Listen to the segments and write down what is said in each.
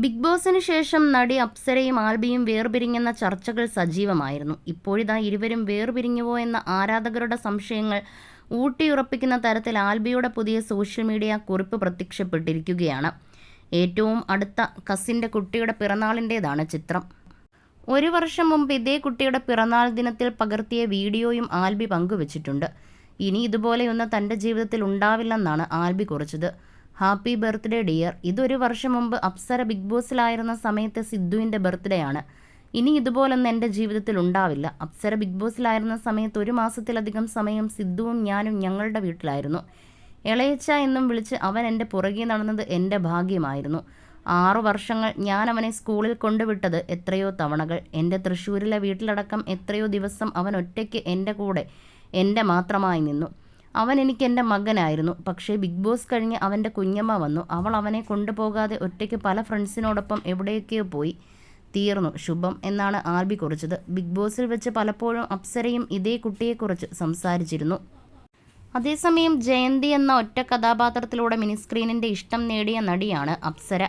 Big ബോസിന് ശേഷം നടി അപ്സരയും ആൽബിയും വേർപിരിഞ്ഞെന്ന ചർച്ചകൾ സജീവമായിരുന്നു. ഇപ്പോഴിതാ ഇരുവരും വേർപിരിഞ്ഞുവോ എന്ന ആരാധകരുടെ സംശയങ്ങൾ ഊട്ടിയുറപ്പിക്കുന്ന തരത്തിൽ ആൽബിയുടെ പുതിയ സോഷ്യൽ മീഡിയ കുറിപ്പ് പ്രത്യക്ഷപ്പെട്ടിരിക്കുകയാണ്. ഏറ്റവും അടുത്ത കസിന്റെ കുട്ടിയുടെ പിറന്നാളിന്റേതാണ് ചിത്രം. ഒരു വർഷം മുമ്പ് ഇതേ കുട്ടിയുടെ പിറന്നാൾ ദിനത്തിൽ പകർത്തിയ വീഡിയോയും ആൽബി പങ്കുവച്ചിട്ടുണ്ട്. ഇനി ഇതുപോലെയൊന്ന് തന്റെ ജീവിതത്തിൽ ഉണ്ടാവില്ലെന്നാണ് ആൽബി കുറിച്ചത്. Happy birthday dear. ഇതൊരു വർഷം മുമ്പ് അപ്സര ബിഗ് ബോസിലായിരുന്ന സമയത്തെ സിദ്ധുവിന്റെ ബർത്ത്ഡേ ആണ് ഇനി ഇതുപോലൊന്നും എന്റെ ജീവിതത്തിൽ ഉണ്ടാവില്ല. അപ്സര ബിഗ് ബോസിലായിരുന്ന സമയത്ത് ഒരു മാസത്തിലധികം സമയം സിദ്ധുവും ഞാനും ഞങ്ങളുടെ വീട്ടിലായിരുന്നു. ഇളയച്ച എന്നും വിളിച്ച് അവൻ എന്റെ പുറകെ നടന്നത് എന്റെ ഭാഗ്യമായിരുന്നു. ആറു വർഷങ്ങൾ ഞാൻ അവനെ സ്കൂളിൽ കൊണ്ടുവിട്ടത് എത്രയോ തവണകൾ. എന്റെ തൃശ്ശൂരിലെ വീട്ടിലടക്കം എത്രയോ ദിവസം അവൻ ഒറ്റയ്ക്ക് എന്റെ കൂടെ എന്റെ മാത്രമായി നിന്നു. അവൻ എനിക്ക് എന്റെ മകനായിരുന്നു. പക്ഷേ ബിഗ് ബോസ് കഴിഞ്ഞ് അവന്റെ കുഞ്ഞമ്മ വന്നു. അവൾ അവനെ കൊണ്ടുപോകാതെ ഒറ്റയ്ക്ക് പല ഫ്രണ്ട്സിനോടൊപ്പം എവിടെയൊക്കെയോ പോയി തീർന്നു. ശുഭം എന്നാണ് ആർബി കുറിച്ചത്. ബിഗ് ബോസിൽ വെച്ച് പലപ്പോഴും അപ്സരയും ഇതേ കുട്ടിയെക്കുറിച്ച് സംസാരിച്ചിരുന്നു. അതേസമയം ജയന്തി എന്ന ഒറ്റ കഥാപാത്രത്തിലൂടെ മിനിസ്ക്രീനിന്റെ ഇഷ്ടം നേടിയ നടിയാണ് അപ്സര.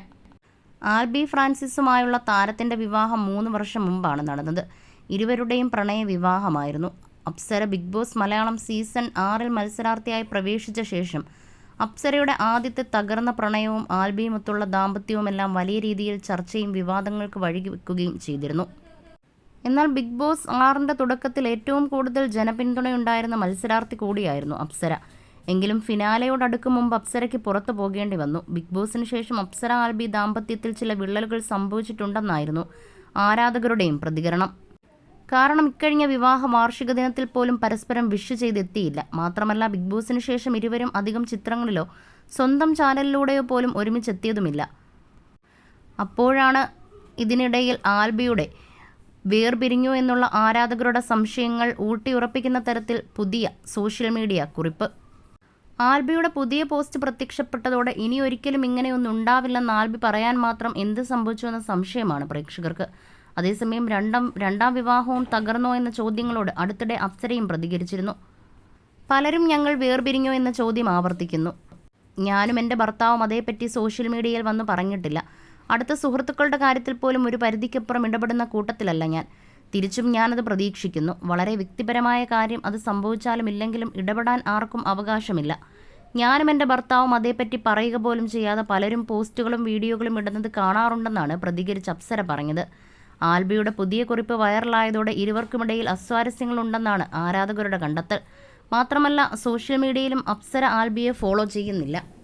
ആൽബി ഫ്രാൻസിസുമായുള്ള താരത്തിന്റെ വിവാഹം മൂന്ന് വർഷം മുമ്പാണ് നടന്നത്. ഇരുവരുടെയും പ്രണയ വിവാഹമായിരുന്നു Apsara Bigg Boss Malayalam season ആറിൽ മത്സരാർത്ഥിയായി പ്രവേശിച്ച ശേഷം അപ്സരയുടെ ആദ്യത്തെ തകർന്ന പ്രണയവും ആൽബിയുമൊത്തുള്ള ദാമ്പത്യവുമെല്ലാം വലിയ രീതിയിൽ ചർച്ചയും വിവാദങ്ങൾക്ക് വഴിവെക്കുകയും ചെയ്തിരുന്നു. എന്നാൽ ബിഗ് ബോസ് ആറിന്റെ തുടക്കത്തിൽ ഏറ്റവും കൂടുതൽ ജനപിന്തുണയുണ്ടായിരുന്ന മത്സരാർത്ഥി കൂടിയായിരുന്നു അപ്സര. എങ്കിലും ഫിനാലയോടടുക്കും മുമ്പ് അപ്സരയ്ക്ക് പുറത്തു പോകേണ്ടി വന്നു. ബിഗ് ബോസിന് ശേഷം അപ്സര ആൽബി ദാമ്പത്യത്തിൽ ചില വിള്ളലുകൾ സംഭവിച്ചിട്ടുണ്ടെന്നായിരുന്നു ആരാധകരുടെയും പ്രതികരണം. കാരണം ഇക്കഴിഞ്ഞ വിവാഹ വാർഷിക ദിനത്തിൽ പോലും പരസ്പരം വിഷ് ചെയ്തെത്തിയില്ല. മാത്രമല്ല ബിഗ് ബോസിന് ശേഷം ഇരുവരും അധികം ചിത്രങ്ങളിലോ സ്വന്തം ചാനലിലൂടെയോ പോലും ഒരുമിച്ചെത്തിയതുമില്ല. അപ്പോഴാണ് ഇതിനിടയിൽ ആൽബിയുടെ വേർപിരിഞ്ഞു എന്നുള്ള ആരാധകരുടെ സംശയങ്ങൾ ഊട്ടിയുറപ്പിക്കുന്ന തരത്തിൽ പുതിയ സോഷ്യൽ മീഡിയ കുറിപ്പ്. ആൽബിയുടെ പുതിയ പോസ്റ്റ് പ്രത്യക്ഷപ്പെട്ടതോടെ ഇനി ഒരിക്കലും ഇങ്ങനെയൊന്നും ഉണ്ടാവില്ലെന്ന് ആൽബി പറയാൻ മാത്രം എന്ത് സംഭവിച്ചു എന്ന സംശയമാണ് പ്രേക്ഷകർക്ക്. അതേസമയം രണ്ടാം രണ്ടാം വിവാഹവും തകർന്നോ എന്ന ചോദ്യങ്ങളോട് അടുത്തിടെ അപ്സരയും പ്രതികരിച്ചിരുന്നു. പലരും ഞങ്ങൾ വേർപിരിഞ്ഞോ എന്ന ചോദ്യം ആവർത്തിക്കുന്നു. ഞാനും എന്റെ ഭർത്താവും അതേപ്പറ്റി സോഷ്യൽ മീഡിയയിൽ വന്ന് പറഞ്ഞിട്ടില്ല. അടുത്ത സുഹൃത്തുക്കളുടെ കാര്യത്തിൽ പോലും ഒരു പരിധിക്കപ്പുറം ഇടപെടുന്ന കൂട്ടത്തിലല്ല ഞാൻ. തിരിച്ചും ഞാനത് പ്രതീക്ഷിക്കുന്നു. വളരെ വ്യക്തിപരമായ കാര്യം അത് സംഭവിച്ചാലും ഇല്ലെങ്കിലും ഇടപെടാൻ ആർക്കും അവകാശമില്ല. ഞാനും എന്റെ ഭർത്താവും അതേപ്പറ്റി പറയുക പോലും ചെയ്യാതെ പലരും പോസ്റ്റുകളും വീഡിയോകളും ഇടുന്നത് കാണാറുണ്ടെന്നാണ് പ്രതികരിച്ച് അപ്സര പറഞ്ഞത്. ആൽബിയുടെ പുതിയ കുറിപ്പ് വൈറലായതോടെ ഇരുവർക്കുമിടയിൽ അസ്വാരസ്യങ്ങളുണ്ടെന്നാണ് ആരാധകരുടെ കണ്ടെത്തൽ. മാത്രമല്ല സോഷ്യൽ മീഡിയയിലും അപ്സര ആൽബിയെ ഫോളോ ചെയ്യുന്നില്ല.